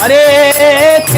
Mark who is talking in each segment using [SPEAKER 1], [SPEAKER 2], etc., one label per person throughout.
[SPEAKER 1] हरे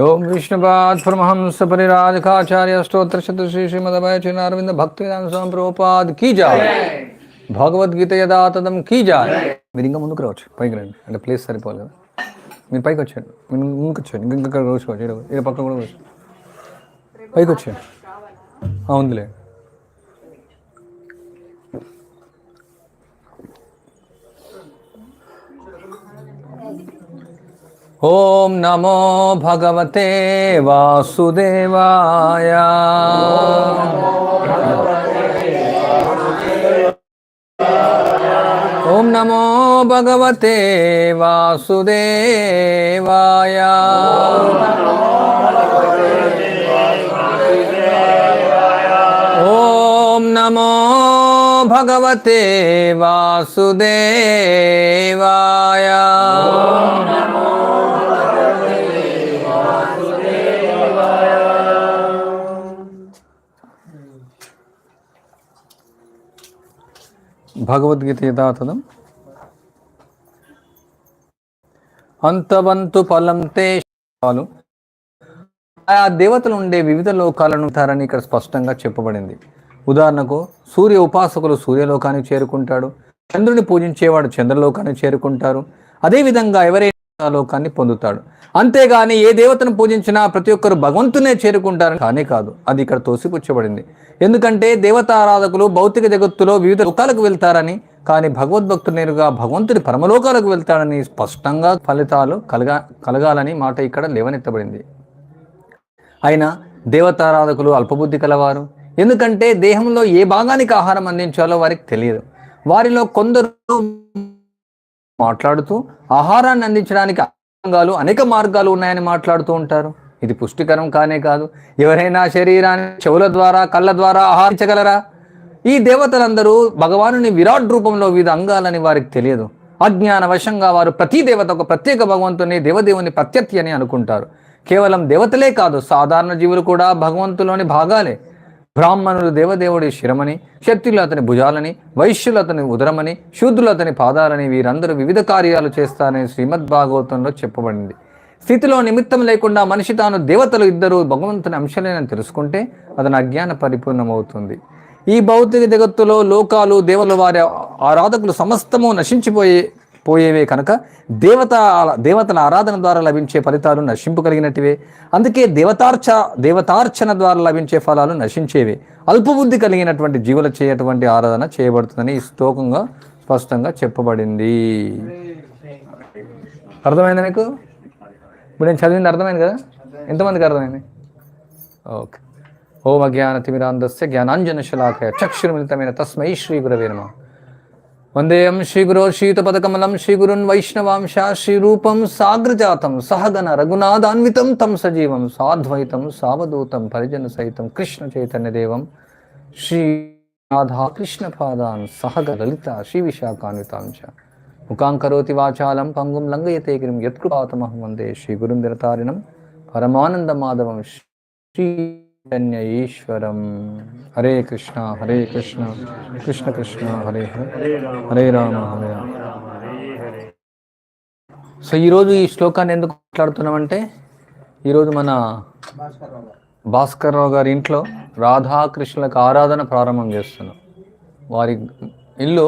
[SPEAKER 1] ఓం విష్ణుపాద్ పరమహంస పరిరాజకాచార్య స్తోత్ర శత శ్రీ శ్రీమదభయ చిన్నారవింద భక్తి విధాన ప్రోపాద్ కీ జాయ్. భగవద్గీత యదా తదం కీ జాయ్. మీరు ఇంకా ముందుకు రావచ్చు. పైకి రండి. అంటే ప్లేస్ సరిపోవాలి కదా మీరు పైకి వచ్చాడు మీరు ముందుకు వచ్చాడు ఇంకా ఇంకా కూర్చోవచ్చు ఇక్కడ ఇక్కడ పక్కన కూడా కూర్చో. పైకి వచ్చాడు ఆ, ఓం నమో భగవతే వాసుదేవాయ. నమో భగవతే వాసుదేవాయ ఓం నమో భగవతే వాసుదేవాయ భగవద్గీత అంతవంతు ఫలంతే ఆ దేవతలు ఉండే వివిధ లోకాలను ఉంటారని ఇక్కడ స్పష్టంగా చెప్పబడింది. ఉదాహరణకు సూర్య ఉపాసకులు సూర్యలోకానికి చేరుకుంటాడు. చంద్రుని పూజించేవాడు చంద్రలోకానికి చేరుకుంటారు. అదేవిధంగా ఎవరైనా ఆ లోకాన్ని పొందుతాడు. అంతేగాని ఏ దేవతను పూజించినా ప్రతి ఒక్కరు భగవంతునే చేరుకుంటారని కానీ కాదు. అది ఇక్కడ తోసిపుచ్చబడింది. ఎందుకంటే దేవతారాధకులు భౌతిక జగత్తులో వివిధ లోకాలకు వెళ్తారని కానీ భగవద్భక్తుడు నేరుగా భగవంతుడి పరమలోకాలకు వెళ్తాడని స్పష్టంగా ఫలితాలు కలగా కలగాలని మాట ఇక్కడ లేవనెత్తబడింది. అయినా దేవతారాధకులు అల్పబుద్ధి కలవారు. ఎందుకంటే దేహంలో ఏ భాగానికి ఆహారం అందించాలో వారికి తెలియదు. వారిలో కొందరు మాట్లాడుతూ ఆహారాన్ని అందించడానికి అంగాలు అనేక మార్గాలు ఉన్నాయని మాట్లాడుతూ ఉంటారు. ఇది పుష్టికరం కానే కాదు. ఎవరైనా శరీరాన్ని చెవుల ద్వారా కళ్ళ ద్వారా ఆహరించగలరా? ఈ దేవతలందరూ భగవానుని విరాట్ రూపంలో వివిధ అంగాలని వారికి తెలియదు. అజ్ఞాన వశంగా వారు ప్రతి దేవత ఒక ప్రత్యేక భగవంతుని దేవదేవుని ప్రత్యర్థి అని అనుకుంటారు. కేవలం దేవతలే కాదు సాధారణ జీవులు కూడా భగవంతులోని భాగాలే. బ్రాహ్మణులు దేవదేవుడి శిరమని క్షత్రియులు అతని భుజాలని వైశ్యులు అతని ఉదరమని శూద్రులు అతని పాదాలని వీరందరూ వివిధ కార్యాలు చేస్తారని శ్రీమద్ భాగవతంలో చెప్పబడింది. స్థితిలో నిమిత్తం లేకుండా మనిషి తాను దేవతలు ఇద్దరు భగవంతుని అంశలేనని తెలుసుకుంటే అతని అజ్ఞాన పరిపూర్ణమవుతుంది. ఈ భౌతిక జగత్తులో లోకాలు దేవుల వారి ఆరాధకులు సమస్తము నశించిపోయే పోయేవే కనుక దేవత దేవతల ఆరాధన ద్వారా లభించే ఫలితాలు నశింపు కలిగినట్టువే అందుకే దేవతార్చ దేవతార్చన ద్వారా లభించే ఫలాలు నశించేవే. అల్పబుద్ధి కలిగినటువంటి జీవుల చేయటువంటి ఆరాధన చేయబడుతుందని ఈ శ్లోకంగా స్పష్టంగా చెప్పబడింది. అర్థమైందా మీకు ఇప్పుడు నేను చదివింది అర్థమైంది కదా? ఎంతమందికి అర్థమైంది? ఓకే. ஓம ஜானதிமிராந்தஸ்ய ஜானாஞ்சனசலாக சக்ஷுர்மிலிதமேன தஸ்மை ஸ்ரீகுரவே நம வந்தேயம் ஸ்ரீகுரோர் ஸ்ரீதபதகமலம் ஸ்ரீகுருன் வைஷ்ணவாம்சா ஸ்ரீரூபம் சாகிருஜாத்தம் சஹகன ரகுநாதான்விதம் தம் சஜீவம் சாத்வைத்தம் சாவதூதம் பரிஜன சைத்தம் கிருஷ்ண சைத்தன்ய தேவம் ஸ்ரீ ராதா கிருஷ்ணபாதான் சஹக லலிதா ஸ்ரீ விஷாகான்விதாம்சா முகாம் கரோதி வாச்சாலம் பங்கும் லங்கயத்தை கிரும் யத்குபாத்தமகம் வந்தே ஸ்ரீகுரும் பரமானந்த மாதவம் ஸ்ரீ చైతన్య ఈశ్వరం హరే కృష్ణ హరే కృష్ణ కృష్ణ కృష్ణ హరే హరే హరే రామ హరే రామ సో ఈరోజు ఈ శ్లోకాన్ని ఎందుకు మాట్లాడుతున్నామంటే ఈరోజు మన భాస్కర్ రావు గారి ఇంట్లో రాధాకృష్ణులకు ఆరాధన ప్రారంభం చేస్తున్నాం. వారి ఇల్లు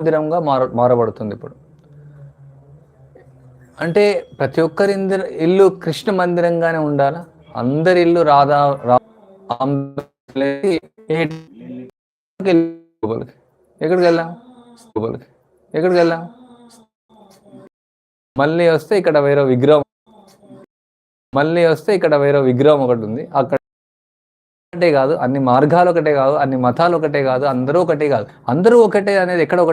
[SPEAKER 1] మందిరంగా మార మారబడుతుంది ఇప్పుడు. అంటే ప్రతి ఒక్కరి ఇందిర ఇల్లు కృష్ణ మందిరంగానే ఉండాలా? అందరి ఇల్లు రాధా రా ఎక్కడికి వెళ్ళాం? ఎక్కడికి వెళ్ళాం? మళ్ళీ వస్తే ఇక్కడ వేరే విగ్రహం మళ్ళీ వస్తే ఇక్కడ వేరే విగ్రహం ఒకటి ఉంది. అక్కడ ఒకటే కాదు అన్ని మార్గాలు ఒకటే కాదు అన్ని మతాలు ఒకటే కాదు అందరూ ఒకటే కాదు. అందరూ ఒకటే అనేది ఎక్కడ ఒకటే